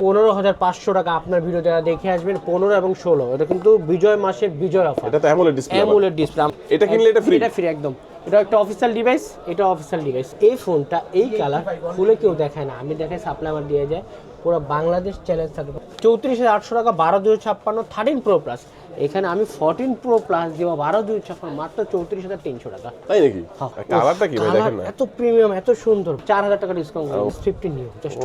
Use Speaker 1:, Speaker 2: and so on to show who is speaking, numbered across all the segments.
Speaker 1: পনেরো হাজার পাঁচশো টাকা আপনার ভিডিও যারা দেখে আসবেন পনেরো এবং ষোলো এটা কিন্তু বিজয় মাসের বিজয় অফার
Speaker 2: এটা তো অ্যামোলেড ডিসপ্লে এটা কিনলে এটা free?
Speaker 1: এটা ফ্রি একদম। এটা একটা অফিসিয়াল ডিভাইস এটা অফিসিয়াল ডিভাইস এই ফোনটা এই কালার খুলে কেউ দেখায় না। আমি দেখাই সাপ্লাই আমার দিয়ে যায়। পুরো বাংলাদেশ চ্যালেঞ্জ থাকবে চৌত্রিশ হাজার আটশো টাকা বারো দুই ছাপ্পান্ন থার্টিন প্রো প্লাস এখানে আমি ফোরটিন প্রো প্লাস দিব বারো দুই ছাপ্পান্ন মাত্র চৌত্রিশ হাজার তিনশো টাকা।
Speaker 2: তাই নাকি?
Speaker 1: হ্যাঁ।
Speaker 2: কালারটা কি দেখেন না।
Speaker 1: এত প্রিমিয়াম এত সুন্দর। চার হাজার টাকা ডিসকাউন্ট ফিফটিন নিউ জাস্ট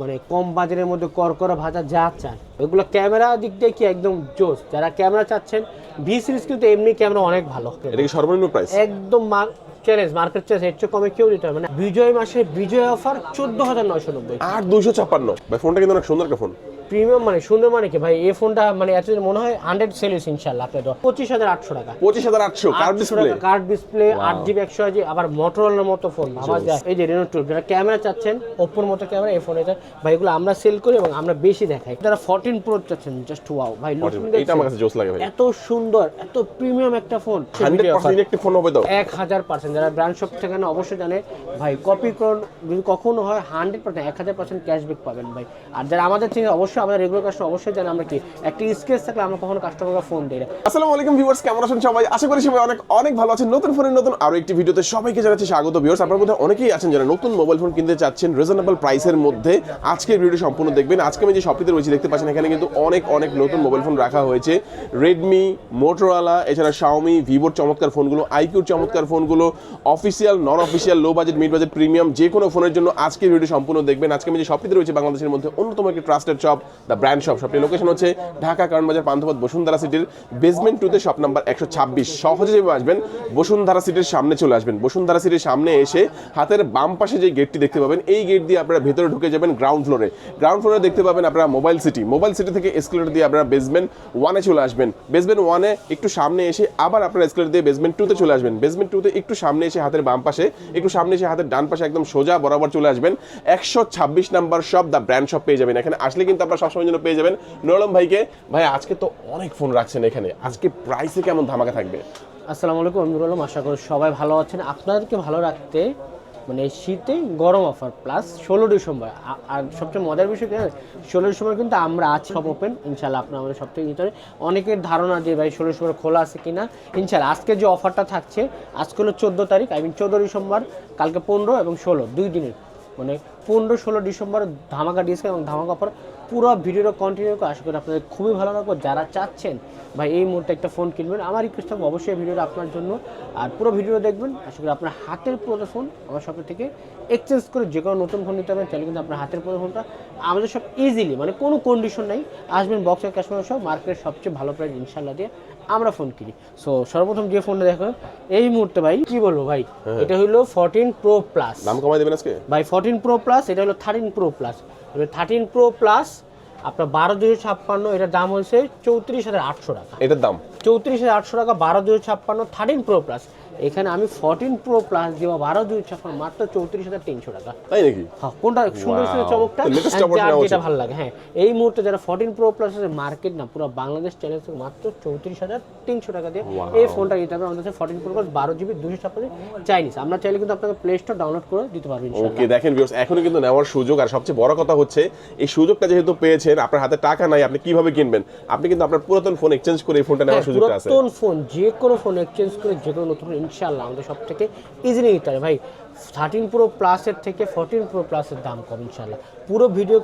Speaker 1: মানে কম বাজারের মধ্যে করকরা ভাজা যা চান। এগুলো ক্যামেরা দিক দিয়ে কি একদম জোস? যারা ক্যামেরা চাচ্ছেন ভি সিরিজ কিন্তু এমনি ক্যামেরা অনেক ভালো।
Speaker 2: এটা কি সর্বনিম্ন প্রাইস
Speaker 1: একদম চ্যালেঞ্জ মার্কেট চ্যালেঞ্জ এর চেয়ে কমে কেউ দিতে হবে না। বিজয় মাসে বিজয় অফার চোদ্দ হাজার নয়শো নব্বই।
Speaker 2: আট দুশো ছাপ্পান্ন। ভাই ফোনটা কিন্তু অনেক সুন্দর একটা ফোন
Speaker 1: প্রিমিয়াম মানে সুন্দর মানে কি? ভাই এই ফোনটা মানে এতদিন মনে হয় হান্ড্রেড সেলিস ইনশাল্লাহ আপনার পঁচিশ হাজার আটশো টাকা।
Speaker 2: পঁচিশ হাজার আটশো কার্ভ ডিসপ্লে
Speaker 1: কার্ড ডিসপ্লে আট জিবি একশো জি আবার মোটরোলার মতো ফোন যায় এই যে রেনো টু যারা ক্যামেরা চাচ্ছেন ওপোর মতো ক্যামেরা এই ফোনে ভাই এগুলো আমরা সেল করি এবং আমরা বেশি দেখাই। যারা ফোরটিন প্রো চাচ্ছেন জাস্ট ওয়াও ভাই
Speaker 2: এটা আমার কাছে জোস লাগে ভাই।
Speaker 1: এত সুন্দর এত প্রিমিয়াম একটা ফোন
Speaker 2: ইলেকট্রিক ফোন হবে তো?
Speaker 1: এক হাজার পার্সেন্ট যারা ব্র্যান্ড শপ থেকে না অবশ্যই জানে। ভাই কপি করুন যদি কখনো হয় হান্ড্রেড পার্সেন্ট এক হাজার পার্সেন্ট ক্যাশব্যাক পাবেন ভাই। আর যারা আমাদের থেকে অবশ্যই আমাদের রেগুলার কাস্টমার অবশ্যই জানে আমরা কি, একটা স্কেচ থাকলে আমরা কখনো কাস্টমারকে ফোন দিই না।
Speaker 2: আসসালামু আলাইকুম ভিউয়ার্স কেমন আছেন সবাই? আশা করি সবাই অনেক অনেক ভালো আছেন। নতুন ফোনের নতুন আরও একটি ভিডিওতে সবাইকে জানাচ্ছি স্বাগত ভিউয়ার্স আপনার মধ্যে অনেকেই আছেন যারা নতুন মোবাইল ফোন কিনতে চাচ্ছেন রিজনেবল প্রাইসের মধ্যে আজকের ভিডিও সম্পূর্ণ দেখবেন। আজকে আমি যে শপটিতে রয়েছি, দেখতে পাচ্ছেন এখানে কিন্তু অনেক অনেক নতুন মোবাইল ফোন রাখা হয়েছে। রেডমি মোটরোলা এছাড়া শাওমি ভিভোর চমৎকার ফোনগুলো আইকিউর চমৎকার ফোনগুলো official non official low budget mid budget premium যে কোনো ফোনের জন্য আজকের ভিডিও সম্পূর্ণ দেখবেন। আজকে আমি যে শপটিতে রয়েছে, বাংলাদেশের মধ্যে অন্যতম একটি trusted shop the brand shop শপটির location হচ্ছে ঢাকা কারণ বাজার পান্থপথ, বসুন্ধরা সিটির বেসমেন্ট টুতে শপ নাম্বার একশো ছাব্বিশ। সহজে যেভাবে আসবেন, বসুন্ধরা সিটির সামনে চলে আসবেন। বসুন্ধরা সিটির সামনে এসে হাতের বাম পাশে যে গেটটি দেখতে পাবেন, এই গেট দিয়ে আপনারা ভেতরে ঢুকে যাবেন গ্রাউন্ড ফ্লোরে গ্রাউন্ড ফ্লোরে দেখতে পাবেন আপনারা মোবাইল সিটি মোবাইল সিটি থেকে এসকেলেটর দিয়ে আপনারা বেসমেন্ট ওয়ানে চলে আসবেন। বেসমেন্ট ওয়ানে একটু সামনে এসে আবার আপনারা এসকেলেটর দিয়ে বেসমেন্ট টুতে চলে আসবেন। বেসমেন্ট টুতে একটু সামনে এসে হাতের বাম পাশে, একটু সামনে এসে হাতের ডান পাশে একদম সোজা বরাবর চলে আসবেন। একশো ছাব্বিশ number shop the brand shop পেয়ে যাবেন। এখানে আসলে কিন্তু আপনারা সবসময় জন্য পেয়ে যাবেন। নরম ভাইকে, ভাই, আজকে তো অনেক ফোন রাখছেন এখানে। আজকে প্রাইসে কেমন ধামাকা থাকবে?
Speaker 1: আসসালামু আলাইকুম, আমি আলম। আশা করি সবাই ভালো আছেন। আপনাদেরকে ভালো রাখতে মানে শীতে গরম অফার প্লাস ষোলো ডিসেম্বর। আর সবচেয়ে মজার বিষয় কি, ষোলো ডিসেম্বর কিন্তু আমরা আছি সব ওপেন ইনশাল্লাহ আপনার আমাদের সব থেকে ভিতরে। অনেকের ধারণা যে, ভাই, ষোলো ডিসেম্বর খোলা আছে কিনা ইনশাল্লাহ আজকে যে অফারটা থাকছে, আজকে হলো চোদ্দ তারিখ আই মিন চোদ্দ ডিসেম্বর, কালকে পনেরো এবং ষোলো, দুই দিনের। মানে পনেরো ষোলো ডিসেম্বর ধামাকা ডিসকাউন্ট এবং ধামাকা অফার পুরো ভিডিওটা কন্টিনিউ করে আশা করি আপনাদের খুবই ভালো লাগবে। যারা চাচ্ছেন, ভাই, এই মুহূর্তে একটা ফোন কিনবেন, আমার রিকোয়েস্ট থাকবে অবশ্যই ভিডিওটা আপনার জন্য। আর পুরো ভিডিও দেখবেন, আশা করি আপনার হাতের পুরো ফোন আমার শপের থেকে এক্সচেঞ্জ করে যে কোনো নতুন ফোন নিতে পারেন তাহলে কিন্তু আপনার হাতের পুরো ফোনটা আমাদের সব ইজিলি মানে কোনো কন্ডিশন নাই। আসবেন বক্সের ক্যাশমের সব মার্কেটের সবচেয়ে ভালো প্রাইস ইনশাল্লাহ দিয়ে আমরা ফোন কিনি। সো সর্বপ্রথম যে ফোনটা দেখো এই মুহূর্তে ভাই কি বলব ভাই? এটা হলো ফোরটিন প্রো প্লাস
Speaker 2: দাম কমাই দেবেন আজকে?
Speaker 1: ভাই ফোরটিন প্রো প্লাস এটা হলো thirteen pro plus thirteen pro plus আপনার বারো দুশো ছাপ্পান্ন এটার দাম হচ্ছে চৌত্রিশ হাজার আটশো টাকা।
Speaker 2: এটার দাম?
Speaker 1: চৌত্রিশ হাজার আটশো টাকা বারো দুশো ছাপ্পান্ন থার্টিন প্রো প্লাস এখানে আমি ফোরটিন প্রো প্লাস দিব বারো দুশো ছাপ্পান্ন মাত্র চৌত্রিশ হাজার তিনশো টাকা।
Speaker 2: তাই নাকি?
Speaker 1: হ্যাঁ কোনটা সুন্দর সুন্দর চমকটা? যেটা ভালো লাগে হ্যাঁ এই মুহূর্তে যারা ফোরটিন প্রো প্লাস মার্কেট না পুরো বাংলাদেশ চ্যালেঞ্জ মাত্র চৌত্রিশ হাজার তিনশো টাকা দিয়ে এই ফোনটা নিতে হবে। আমাদের ফোরটিন প্রো প্লাস বারো জিবি দুশো ছাপ্পান্ন চাইনিজ আমরা চাইলে কিন্তু আপনাকে প্লে স্টোর ডাউনলোড করে দিতে পারবেন
Speaker 2: ওকে দেখেন ভিউয়ার্স এখনও কিন্তু নেওয়ার সুযোগ আর সবচেয়ে বড় কথা হচ্ছে এই সুযোগটা যেহেতু পেয়েছেন আপনার হাতে টাকা নাই আপনি কীভাবে কিনবেন? আপনি কিন্তু আপনার পুরাতন ফোন এক্সচেঞ্জ করে এই ফোনটা নেওয়ার
Speaker 1: হ্যাঁ,
Speaker 2: সুযোগটা আছে।
Speaker 1: পুরাতন ফোন যে কোনো ফোন এক্সচেঞ্জ করে যে কোনো নতুন ইনশাল্লাহ আমাদের সব থেকে ইজিলি নিতে হবে ভাই থার্টিন প্রো প্লাসের থেকে ফোরটিন প্রো প্লাসের দাম কম ইনশাল্লাহ পুরো ভিডিও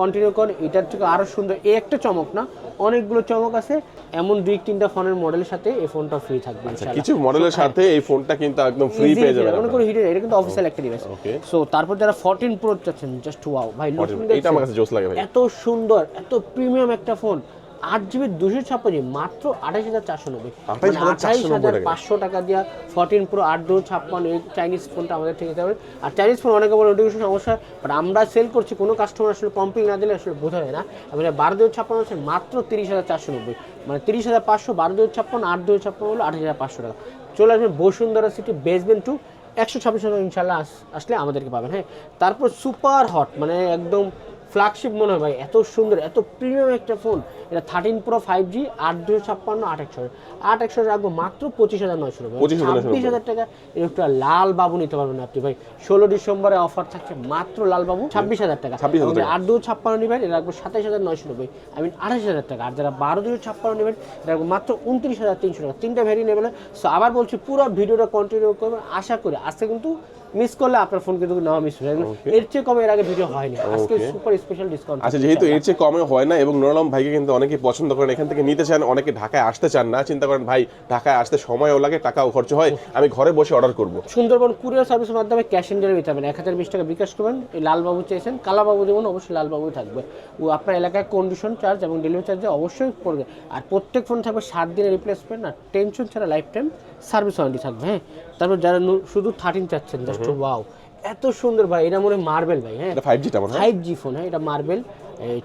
Speaker 1: কন্টিনিউ করেন এটার থেকে আরও সুন্দর। এই একটা চমক না অনেকগুলো চমক আছে এমন দুই তিনটা ফোনের মডেলের সাথে এই ফোনটা ফ্রি থাকবে
Speaker 2: কিছু মডেলের সাথে এই ফোনটা কিন্তু একদম ফ্রি পেয়ে যাবেন
Speaker 1: কোনো
Speaker 2: আপনারা।
Speaker 1: হিডেন এটা কিন্তু অফিসিয়াল একটা ডিভাইস. সো তারপর যারা ফোরটিন প্রো চাচ্ছেন জাস্ট ওয়াও ভাই looking
Speaker 2: এটা আমার কাছে জোস লাগে ভাই।
Speaker 1: এত সুন্দর এত প্রিমিয়াম একটা ফোন আট জিবি দুশো ছাপ্পান্ন মাত্র আঠাশ হাজার চারশো নব্বই।
Speaker 2: 28,490
Speaker 1: হাজার পাঁচশো টাকা দিয়া ফোরটিন প্রো আট দুশো ছাপ্পান্ন এই চাইনিজ ফোনটা আমাদের থেকে দিতে হবে আর চাইনিজ ফোন অনেকে বলে নোটিফিকেশন সমস্যা বাট আমরা সেল করছি কোনো কাস্টমার আসলে কমপ্লেন না দিলে আসলে বোঝা যায় না। এবার বারো দুশো ছাপ্পান্ন হচ্ছে মাত্র তিরিশ হাজার চারশো নব্বই। মানে তিরিশ হাজার পাঁচশো বারো দুশো ছাপ্পান্ন আট দুশো ছাপ্পান্ন হলো আঠাশ হাজার পাঁচশো টাকা। চলে আসবেন বসুন্ধরা সিটি বেসমেন্ট টু একশো ছাব্বিশ টাকা ইনশাল্লাহ আস- আসলে আমাদেরকে পাবেন হ্যাঁ। তারপর সুপার হট মানে একদম ফ্ল্যাগশিপ মনে হয় ভাই এত সুন্দর এত প্রিমিয়াম একটা ফোন এটা থার্টিন প্রো ফাইভ জি আট দুশো ছাপ্পান্ন আট একশো। আট একশো রাখব মাত্র পঁচিশ হাজার নয়শো টাকা।
Speaker 2: 25,990
Speaker 1: ছাব্বিশ হাজার টাকা একটা লাল বাবু নিতে পারবেন আপনি ভাই। ষোলো ডিসেম্বরে অফার থাকছে মাত্র লাল বাবু ছাব্বিশ হাজার টাকা।
Speaker 2: 26,000
Speaker 1: আট দুশো ছাপ্পান্ন নেবেন এটা রাখব সাতাইশ হাজার নয়শো নব্বই। আই মিন আঠাশ হাজার টাকা। আর যারা বারো দুশো ছাপ্পান্ন নেবেন এটা রাখব মাত্র উনত্রিশ হাজার তিনশো টাকা। তিনটা ভ্যারি নেবেন সো আবার বলছি পুরো ভিডিওটা কন্টিনিউ করবেন। আশা করি আজকে কিন্তু মিস করলে আপনার ফোন কিন্তু নেওয়া মিস হয়ে যাবে। এর চেয়ে কমে এর আগে ভিডিও হয়নি। আজকে সুপার স্পেশাল ডিসকাউন্ট
Speaker 2: আচ্ছা যেহেতু এর চেয়ে কমে হয় না এবং নুরালম ভাইকে কিন্তু অনেকে পছন্দ করেন এখান থেকে নিতে চান অনেকে ঢাকায় আসতে চান না চিন্তা করেন ভাই ঢাকায় আসতে সময়ও লাগে টাকাও খরচ হয় আমি ঘরে বসে অর্ডার করব।
Speaker 1: সুন্দরবন কুরিয়ার সার্ভিসের মাধ্যমে ক্যাশ ইন ডেলিভারি দিতে পারবেন এক হাজার বিশ টাকা বিকাশ করবেন এই লালবাবু চেয়েছেন কালাবাবু দেবেন অবশ্যই লালবাবুই থাকবে। ও আপনার এলাকায় কন্ডিশন চার্জ এবং ডেলিভারি চার্জে অবশ্যই পড়বে। আর প্রত্যেক ফোন থাকবে সাত দিনের রিপ্লেসমেন্ট আর টেনশন ছাড়া লাইফ টাইম সার্ভিস ওয়ারেন্টি থাকবে হ্যাঁ? তারপর যারা শুধু থার্টিন চাচ্ছেন জাস্ট ওয়াও এত সুন্দর ভাই এটা মনে মার্বেল ভাই হ্যাঁ?
Speaker 2: এটা ফাইভ জিটা মনে
Speaker 1: ফাইভ জি ফোন হ্যাঁ এটা মার্বেল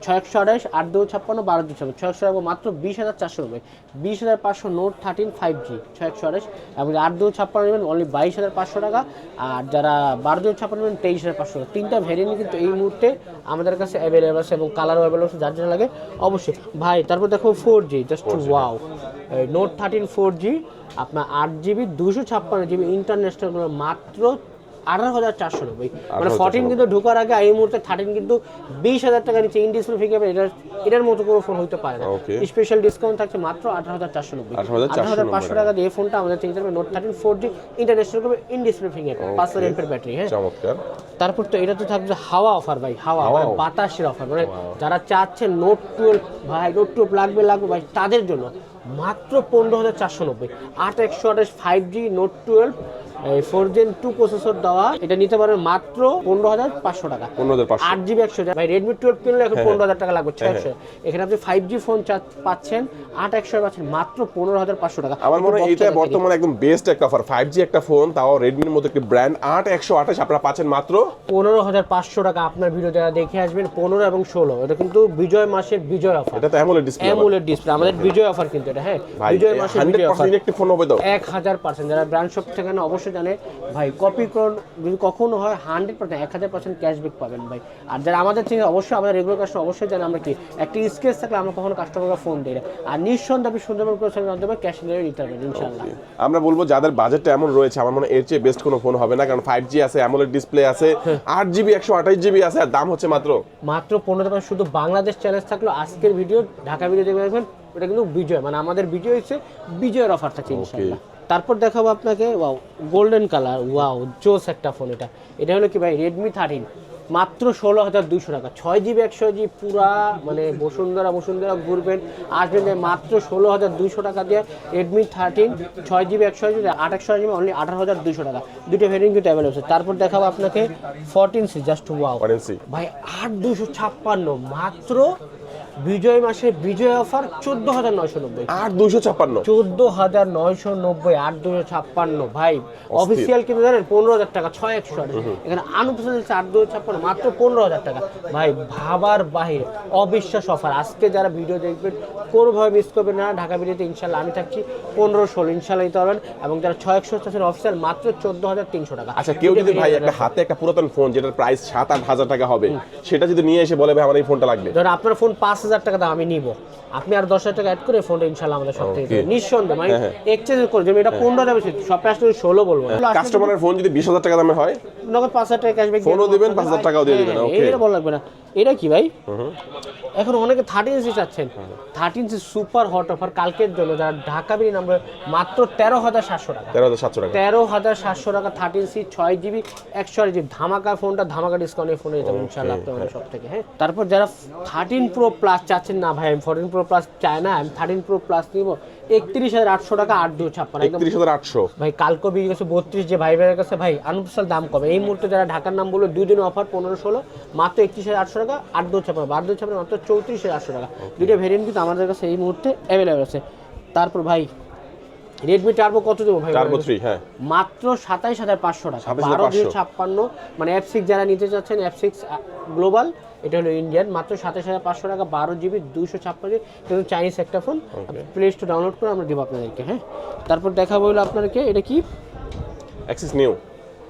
Speaker 1: ছয় একশো আঠাশ আট দু ছাপ্পান্ন বারো দু ছাপ্পান্ন ছয় একশো মাত্র বিশ হাজার চারশো নব্বই। বিশ হাজার পাঁচশো নোট থার্টিন ফাইভ জি ছয় একশো আঠাশ। এবং আট দু ছাপ্পান্ন নেবেন অনলি বাইশ হাজার পাঁচশো টাকা। আর যারা বারো দু ছাপ্পান্ন নেবেন তেইশ হাজার পাঁচশো টাকা। তিনটা ভ্যারিয়েন্ট কিন্তু এই মুহূর্তে আমাদের কাছে অ্যাভেলেবল আছে এবং কালারও অ্যাভেলেবল আছে যার জন্য লাগে অবশ্যই। ভাই তারপর দেখো four G just wow note thirteen four G আপনার আট জিবি দুশো ছাপ্পান্ন জিবি ইন্টারন্যাশনাল মাত্র আঠারো হাজার চারশো নব্বই। মানে
Speaker 2: 18,490
Speaker 1: ফোরটিন কিন্তু ঢোকার আগে এই মুহূর্তে থার্টিন কিন্তু বিশ হাজার টাকা নিচে ইন ডিসপ্লে ফিকে এটার এটার মতো কোনো ফোন হতে পারে না। স্পেশাল ডিসকাউন্ট থাকছে মাত্র আঠারো হাজার চারশো নব্বই। আঠারো হাজার পাঁচশো টাকা দিয়ে ফোনটা আমাদের থেকে যাবে note thirteen four G international করবে ইন ডিসপ্লে ফিঙ্গার পাঁচশো এমপের ব্যাটারি হ্যাঁ। তারপর তো এটা তো থাকবে হাওয়া অফার ভাই হাওয়া মানে বাতাসের অফার মানে যারা চাচ্ছেন নোট টুয়েলভ ভাই নোট টুয়েলভ লাগবে লাগবে ভাই তাদের জন্য মাত্র পনেরো হাজার চারশো নব্বই। আট একশো আঠাশ five G note twelve four gen two processor দেওয়া এটা নিতে পারবেন মাত্র পনেরো হাজার পাঁচশো টাকা।
Speaker 2: পনেরো হাজার
Speaker 1: আট জিবি একশো ভাই রেডমি টুয়েলভ কিনলে এখন পনেরো হাজার টাকা লাগবে ছয়শো। এখানে আপনি ফাইভ জি ফোন পাচ্ছেন আট একশো পাচ্ছেন মাত্র পনেরো হাজার পাঁচশো টাকা।
Speaker 2: আমার মনে হয় এটা বর্তমানে একদম বেস্ট একটা অফার ফাইভ জি একটা ফোন তাও রেডমির মতো একটি ব্র্যান্ড আট একশো আঠাশ আপনারা পাচ্ছেন মাত্র
Speaker 1: পনেরো হাজার পাঁচশো টাকা আপনার ভিডিও যারা দেখে আসবেন পনেরো এবং ষোলো। এটা কিন্তু বিজয় মাসের বিজয় অফার
Speaker 2: এটা তো অ্যামোলেড ডিসপ্লে
Speaker 1: অ্যামুলেট ডিসপ্লে আমাদের বিজয় অফার কিন্তু এটা হ্যাঁ। বিজয় মাসের বিজয় অফার
Speaker 2: ফোন হবে তো।
Speaker 1: এক হাজার পার্সেন্ট যারা ব্র্যান্ড শপ থেকে না অবশ্যই জানে ভাই কপি করুন যদি কখনো হয় হান্ড্রেড পার্সেন্ট এক হাজার পার্সেন্ট ক্যাশব্যাক পাবেন ভাই। আর যারা আমাদের থেকে অবশ্যই আমাদের রেগুলার কাস্টমার অবশ্যই জানে আমরা কি। একটি স্কেচ থাকলে আমরা কখনো কাস্টমারকে ফোন দিই না। আর নিঃসন্দেহে সুন্দরবন করে মাধ্যমে ক্যাশ ডেলিভারি দিতে পারবেন ইনশাল্লাহ
Speaker 2: আমরা বলব যাদের বাজেটটা এমন রয়েছে আমার মনে এর চেয়ে বেস্ট কোনো ফোন হবে না কারণ ফাইভ জি আছে অ্যামোলেড ডিসপ্লে আছে আট জিবি একশো আঠাশ জিবি আছে আর দাম হচ্ছে মাত্র?
Speaker 1: মাত্র পনেরো টাকা শুধু বাংলাদেশ চ্যালেঞ্জ থাকল। আজকের ভিডিও ঢাকা ভিডিও দেখে রাখবেন এটা কিন্তু বিজয়। মানে আমাদের বিজয় হচ্ছে বিজয়ের অফার থাকছে ইনশাল্লাহ তারপর দেখাবো আপনাকে ওয়াও গোল্ডেন কালার ওয়াও জোস একটা ফোন এটা। এটা হলো কি ভাই রেডমি থার্টিন মাত্র ষোলো হাজার দুশো টাকা। ছয় জিবি একশো জি পুরা মানে বসুন্ধরা বসুন্ধরা ঘুরবেন আসবেন মাত্র ষোলো হাজার দুশো টাকা দিয়ে রেডমি থার্টিন ছয় জিবি একশো জিবি আট একশো জিবি অনলি আঠারো হাজার দুশো টাকা। দুটো ভেরিয়েন্ট কিন্তু অ্যাভেলেবল আছে। তারপর দেখাবো আপনাকে ফোরটিন সি জাস্ট ওয়াও ভাই আট দুশো ছাপ্পান্ন মাত্র বিজয় মাসে বিজয় অফার চোদ্দ হাজার নয়শো নব্বই।
Speaker 2: আট দুশো ছাপ্পান্ন।
Speaker 1: চোদ্দ হাজার নয়শো নব্বই আট দুশো ছাপ্পান্ন। ভাই অফিসিয়াল কিন্তু জানেন পনেরো হাজার টাকা ছয় একশো এখানে আনুপাতিক আট দুশো ছাপ্পান্ন মাত্র পনেরো হাজার টাকা। ভাই ভাবার বাহিরে অবিশ্বাস অফার আজকে যারা ভিডিও দেখবেন কোনোভাবে মিস করবেন না। ঢাকা ভিডিওতে ইনশাল্লাহ আমি থাকছি পনেরো ষোলো ইনশাল্লাহ দিতে পারবেন। এবং যারা ছয় একশো আছেন অফিসিয়াল মাত্র চোদ্দ হাজার তিনশো টাকা।
Speaker 2: আচ্ছা কেউ যদি ভাই একটা হাতে একটা পুরাতন ফোন যেটার প্রাইস সাত আট হাজার টাকা হবে সেটা যদি নিয়ে এসে বলে ভাই আমার এই ফোনটা লাগবে।
Speaker 1: ধর আপনার ফোন পাঁচ হাজার টাকা দাম আমি নিব। আপনি আর দশ হাজার টাকা অ্যাড করে ফোনটা ইনশাল্লাহ আমাদের সব থেকে. নিঃসন্দেহে মানে
Speaker 2: হ্যাঁ,
Speaker 1: এক্সচেঞ্জ করে যেমন এটা পনেরো যাবে আসলে ষোলো বলব।
Speaker 2: কাস্টমারের ফোন যদি বিশ হাজার টাকা দামের হয়
Speaker 1: নগদ পাঁচ হাজার টাকা ক্যাশব্যাক
Speaker 2: ফোনও দিবেন, 5,000 টাকাও দিয়ে দিবেন.
Speaker 1: এটা ভালো লাগবে না। এটা কি ভাই? এখন অনেকে ইঞ্চি চাচ্ছেন। ইঞ্চি সুপার হট অফার কালকের জন্য যারা ঢাকা বিরি নাম্বার মাত্র তেরো হাজার সাতশো টাকা।
Speaker 2: তেরো হাজার সাতশো টাকা।
Speaker 1: তেরো হাজার সাতশো টাকা থার্টিন সি ছয় জিবি একশো আট জিবি ধামাকা ফোনটা ধামাকা ডিসকাউন্টে ফোনে যেতে ইনশাল্লাহ সব থেকে হ্যাঁ? তারপর যারা থার্টিন প্রো প্লাস চাচ্ছেন না ভাই আমি ফোরটিন প্রো প্লাস চাই না আমি থার্টিন প্রো প্লাস নিব। একত্রিশ হাজার আটশো টাকা আট দু ছাপ্পান্ন
Speaker 2: একত্রিশ হাজার আটশো।
Speaker 1: ভাই কালকে বিয়ে গেছে বত্রিশ যে ভাই ভাইয়ের কাছে ভাই আনুপসাল দাম কমে এই মুহূর্তে যারা ঢাকার নাম বলল দুই দিন অফার পনেরো ষোলো মাত্র একত্রিশ হাজার আটশো টাকা আট দু ছাপ্পান্ন বার দু ছাপ্পান্ন মাত্র চৌত্রিশ হাজার আটশো টাকা। দুইটা ভেরিয়েন্ট কিন্তু আমাদের কাছে এই মুহূর্তে অ্যাভেলেবেল আছে। তারপর ভাই রেডমি টার্বো কত দেবো ভাই?
Speaker 2: টার্বো থ্রি হ্যাঁ।
Speaker 1: মাত্র সাতাইশ হাজার পাঁচশো টাকা।
Speaker 2: 27,500
Speaker 1: বারো দুই ছাপ্পান্ন মানে এফ সিক্স যারা নিতে চাচ্ছেন এফ সিক্স গ্লোবাল এটা হলো ইন্ডিয়ান মাত্র সাতাইশ হাজার পাঁচশো টাকা বারো জিবি দুশো ছাপ্পান্ন কিন্তু চাইনিজ একটা ফোন প্লে স্টোর ডাউনলোড করে আমরা দেবো আপনাদেরকে হ্যাঁ? তারপর দেখা বলল আপনাদেরকে এটা কি?
Speaker 2: অ্যাক্সিস নিউ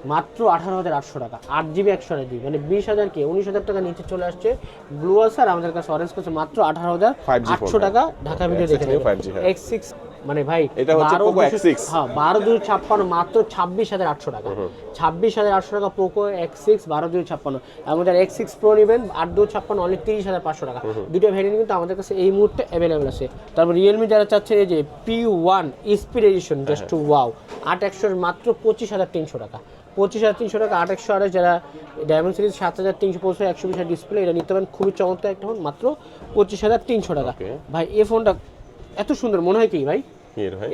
Speaker 1: মাত্র আঠারো হাজার আটশো টাকা আট জিবি একশো আট জিবি মানে বিশ হাজার কি উনিশ হাজার টাকা নিচে চলে আসছে। ব্লু আর আমাদের কাছে অরেঞ্জ করছে মাত্র আঠারো হাজার আটশো টাকা
Speaker 2: হ্যাঁ।
Speaker 1: ঢাকা ভিডিও দেখে
Speaker 2: 5G, হ্যাঁ।
Speaker 1: এক্স সিক্স মানে ভাই
Speaker 2: এটা হচ্ছে
Speaker 1: বারো
Speaker 2: Poco X6
Speaker 1: হ্যাঁ ছাপ্পান্ন মাত্র ছাব্বিশ হাজার আটশো টাকা। ছাব্বিশ হাজার আটশো টাকা পোকো এক্স সিক্স বারো দুই ছাপ্পান্ন। আমাদের এক্স সিক্স প্রো নেবেন আট দুই ছাপ্পান্ন অনলি তিরিশ হাজার পাঁচশো টাকা। দুটো ভ্যারিয়েন্ট কিন্তু আমাদের কাছে এই মুহূর্তে অ্যাভেলেবেল আছে। তারপর রিয়েলমি যারা চাচ্ছে এই যে P one speed edition just wow আট একশোর মাত্র পঁচিশ হাজার তিনশো টাকা। পঁচিশ হাজার তিনশো টাকা আট একশো আড়াই যারা ডায়মন্ড সিরিজ সাত হাজার তিনশো পঁচিশ একশো বিশ ডিসপ্লে এটা নিতে পারেন। খুবই চমৎকার একটা ফোন মাত্র পঁচিশ হাজার তিনশো টাকা। ভাই এই ফোনটা এত সুন্দর মনে হয় কি ভাই?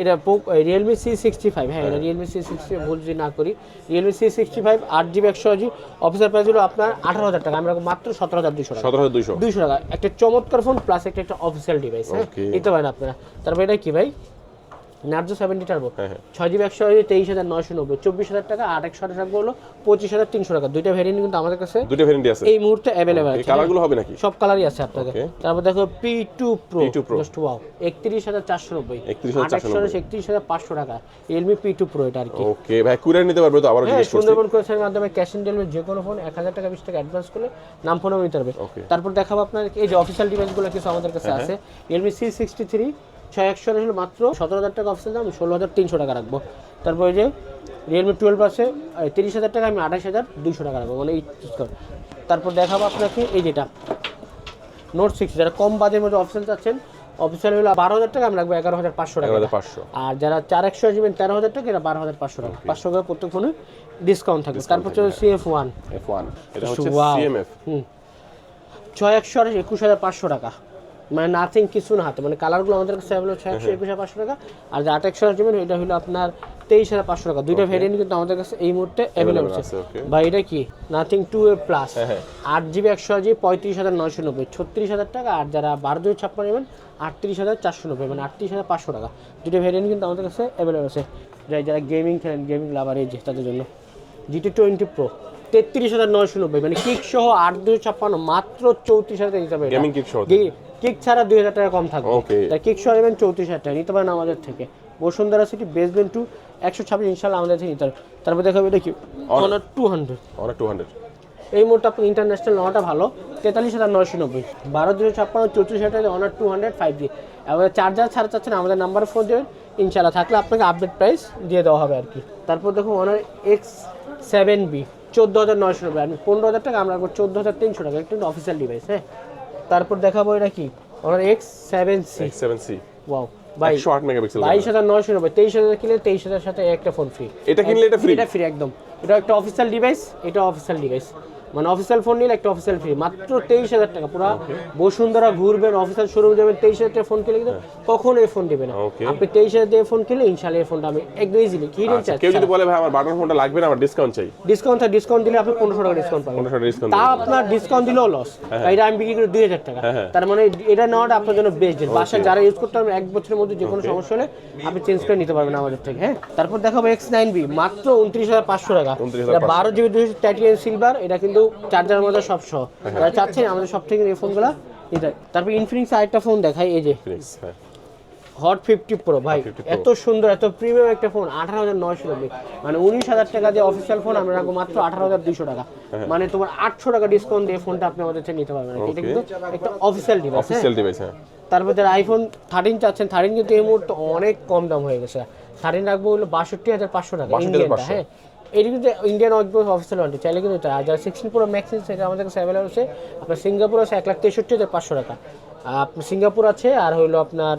Speaker 1: এটা রিয়েলমি সি সিক্সটি ফাইভ হ্যাঁ এটা রিয়েলমি সি সিক্সটি ভুল যদি না করি রিয়েলমি সি সিক্সটি ফাইভ আট জিবি একশো জি অফিসার প্রাইস হলো আপনার আঠারো হাজার টাকা আমরা মাত্র সতেরো হাজার দুশো
Speaker 2: সতেরো হাজার দুইশো।
Speaker 1: দুইশো টাকা। একটা চমৎকার ফোন প্লাস একটা একটা অফিসিয়াল ডিভাইস হ্যাঁ?
Speaker 2: এটা
Speaker 1: নিতে পারেন আপনারা। তারপর এটা কি ভাই? নার্জো সেভেন্টি টার্বো
Speaker 2: হ্যাঁ হ্যাঁ।
Speaker 1: ছয় জিবি একশো তেইশ হাজার নয়শো নব্বই চব্বিশ হাজার টাকা আট একশো আঠাশ টাকা হলো পঁচিশ হাজার তিনশো টাকা। দুইটা ভ্যারিয়েন্ট কিন্তু আমাদের কাছে
Speaker 2: দুটো ভ্যারিয়েন্ট আছে।
Speaker 1: এই মুহূর্তে অ্যাভেলেবেল আছে।
Speaker 2: কালারগুলো হবে নাকি?
Speaker 1: সব কালারই আছে
Speaker 2: Okay.
Speaker 1: তারপর দেখো P two pro
Speaker 2: P2 Pro।
Speaker 1: Just wow একত্রিশ হাজার চারশো নব্বই।
Speaker 2: 31,490
Speaker 1: একত্রিশ হাজার পাঁচশো টাকা। রিয়েলমি পি টু প্রো এটা আর কি।
Speaker 2: ওকে ভাই কুরিয়ার নিতে পারবে তো? আবারও
Speaker 1: হ্যাঁ সুন্দরবন কোর্সের মাধ্যমে ক্যাশ অন ডেলিভারি যে কোনো ফোন এক হাজার টাকা বিশ টাকা অ্যাডভান্স করলে নাম ফোনও নিতে পারবে. তারপর দেখাবো আপনার এই যে অফিসিয়াল ডিভাইসগুলো কিছু আমাদের কাছে
Speaker 2: হ্যাঁ,
Speaker 1: আছে। রিয়েলমি সি সিক্সটি থ্রি ছয় একশো হলো মাত্র সতেরো হাজার টাকা অফিসিয়াল দাম ষোলো হাজার তিনশো টাকা রাখব। তারপর এই যে রিয়েলমি টুয়েলভ আছে তিরিশ হাজার টাকা আমি আঠাশ হাজার দুইশো টাকা রাখব মানে এই তারপর দেখাবো আপনাকে এই যেটা নোট সিক্স যারা কম বাজের মধ্যে অফিসিয়াল চাচ্ছেন অফিসিয়াল হলো বারো হাজার টাকা আমি রাখব এগারো হাজার পাঁচশো টাকা।
Speaker 2: পাঁচশো।
Speaker 1: আর যারা চার একশো আসবেন তেরো হাজার টাকা এটা বারো হাজার পাঁচশো টাকা। পাঁচশো টাকা প্রত্যেক ফোনে ডিসকাউন্ট থাকবে। তারপর চলে সিএফ ওয়ান
Speaker 2: এফ ওয়ান
Speaker 1: ছয় একশো আঠাশ একুশ হাজার পাঁচশো টাকা। মানে নাথিং কিছু না হাতে। মানে কালারগুলো আমাদের কাছে অ্যাভেলেবল ছয় একশো একুশ হাজার পাঁচশো টাকা আর যে আট একশো আসবেন এটা হলো আপনার তেইশ হাজার পাঁচশো টাকা। দুইটা ভ্যারিয়েন্ট কিন্তু আমাদের কাছে এই মুহূর্তে অ্যাভেলেবল
Speaker 2: আছে,
Speaker 1: বা এটা কি? Nothing two A plus. আট জিবি একশো জিবি পঁয়ত্রিশ হাজার নয়শো নব্বই। ছত্রিশ হাজার টাকা আর যারা বারো দুই ছাপ্পান্ন নেবেন আটত্রিশ হাজার চারশো নব্বই। মানে আটত্রিশ হাজার পাঁচশো টাকা। দুটো ভ্যারিয়েন্ট কিন্তু আমাদের কাছে অ্যাভেলেবল আছে। যাই যারা গেমিং খেলেন গেমিং লাভার এই তাদের জন্য। জিটি টোয়েন্টি প্রো তেত্রিশ হাজার নয়শো নব্বই। মানে কিক সহ আট দুই ছাপ্পান্ন মাত্র চৌত্রিশ হাজার হিসাবে এটা।
Speaker 2: Gaming সহ?
Speaker 1: কিক ছাড়া দুই হাজার টাকা কম থাকবে। কিক সহ নেবেন চৌত্রিশ হাজার টাকা। নিতে পারেন আমাদের থেকে। বসুন্ধরা সিটি বেসমেন্ট টু একশো ছাব্বিশ ইনশাল্লাহ আমাদের থেকে নিতে তারপর দেখাবে এটা কি? অনার টু হান্ড্রেড
Speaker 2: অনেক টু হান্ড্রেড
Speaker 1: এই মুহূর্তে আপনি ইন্টারন্যাশনাল নেওয়াটা ভালো। তেতাল্লিশ হাজার নয়শো নব্বই। বারো দুশো ছাপ্পান্ন চৌত্রিশ হাজার Honor two hundred five G এবার চার্জার ছাড়া চাচ্ছেন আমাদের নাম্বারে ফোন দেবেন। ইনশাল্লাহ থাকলে আপনাকে আপডেট প্রাইস দিয়ে দেওয়া হবে আর কি। তারপর দেখুন অনার এক্স সেভেন বি চোদ্দ হাজার নয়শো নব্বই। পনেরো হাজার টাকা আমরা চোদ্দ হাজার তিনশো টাকা। একটু অফিসিয়াল ডিভাইস হ্যাঁ? তারপর দেখাবো এটা কি? Honor X seven C
Speaker 2: seven C
Speaker 1: wow
Speaker 2: একশো আট মেগাপিক্সেল
Speaker 1: বাইশ হাজার নয়শো নব্বই তেইশ হাজার কিনলে তেইশ হাজার সাথে একটা ফোন ফ্রি
Speaker 2: এটা কিনলে এটা ফ্রি
Speaker 1: এটা ফ্রি একদম। এটা একটা অফিসিয়াল ডিভাইস এটা অফিসিয়াল ডিভাইস মানে অফিসিয়াল ফোন নিলে একটা অফিসিয়াল ফ্রি মাত্র তেইশ হাজার টাকা। পুরো বসুন্ধরা ঘুরবেন অফিসিয়াল শোরুম যাবেন তেইশ হাজার টাকা ফোন কিনলে কিন্তু কখনো এই ফোন দিবে না। আপনি তেইশ হাজার দিয়ে ফোন কিনলে ইনশাল্লাহ এই ফোনটা আমি একদম ইজিলি কি
Speaker 2: আচ্ছা কেউ যদি বলে ভাই আমার বাটন ফোনটা লাগবে না আমার ডিসকাউন্ট চাই।
Speaker 1: ডিসকাউন্ট ডিসকাউন্ট দিলে আপনি পনেরোশো টাকা ডিসকাউন্ট পাবেন।
Speaker 2: ডিসকাউন্ট
Speaker 1: তা আপনার ডিসকাউন্ট দিলেও লস এটা আমি বিক্রি করি দুই হাজার টাকা।
Speaker 2: হ্যাঁ, হ্যাঁ।
Speaker 1: তার মানে এটা নেওয়াটা আপনার জন্য বেস্ট বাসায় যারা ইউজ করতে পারবেন এক বছরের মধ্যে যে কোনো সমস্যা হলে আপনি চেঞ্জ করে নিতে পারবেন আমাদের থেকে হ্যাঁ? তারপর দেখাবো এক্স নাইন বি মাত্র উনত্রিশ হাজার পাঁচশো টাকা। বারো জিবি দুশো টাইটেনিয়াম সিলভার এটা কিন্তু চার্জারের মধ্যে সব সহ।
Speaker 2: হ্যাঁ,
Speaker 1: যারা চাচ্ছেন আমাদের সব থেকে এই ফোনগুলো নিতে তারপর ইনফিনিক্স আরেকটা ফোন দেখাই এই যে।
Speaker 2: হ্যাঁ।
Speaker 1: হট ফিফটি প্রো ভাই। এত সুন্দর এত প্রিমিয়াম একটা ফোন আঠারো হাজার নয়শো মানে উনিশ হাজার টাকা দিয়ে অফিসিয়াল ফোন আমরা রাখব মাত্র আঠারো হাজার দুশো টাকা।
Speaker 2: হ্যাঁ।
Speaker 1: মানে তোমার আটশো টাকা ডিসকাউন্ট দিয়ে ফোনটা আপনি আমাদের থেকে নিতে পারবেন। এটা কিন্তু একটা অফিসিয়াল ডিভাইস
Speaker 2: অফিসিয়াল ডিভাইস হ্যাঁ।
Speaker 1: তারপর যারা আইফোন থার্টিন চাচ্ছেন থার্টিন কিন্তু এই মুহূর্তে অনেক কম দাম হয়ে গেছে। থার্টিন রাখব হলো বাষট্টি হাজার পাঁচশো টাকা
Speaker 2: 62,500
Speaker 1: ইন্ডিয়ানটা হ্যাঁ। এটি কিন্তু ইন্ডিয়ান অফিসিয়াল ওয়ান্টি চাইলে কিন্তু যারা সিক্সটিন প্রো ম্যাক্স সেটা আমাদের কাছে অ্যাভেলেবল আছে। আপনার সিঙ্গাপুর আছে এক লাখ তেষট্টি হাজার পাঁচশো টাকা। আপনার সিঙ্গাপুর আছে আর হইল আপনার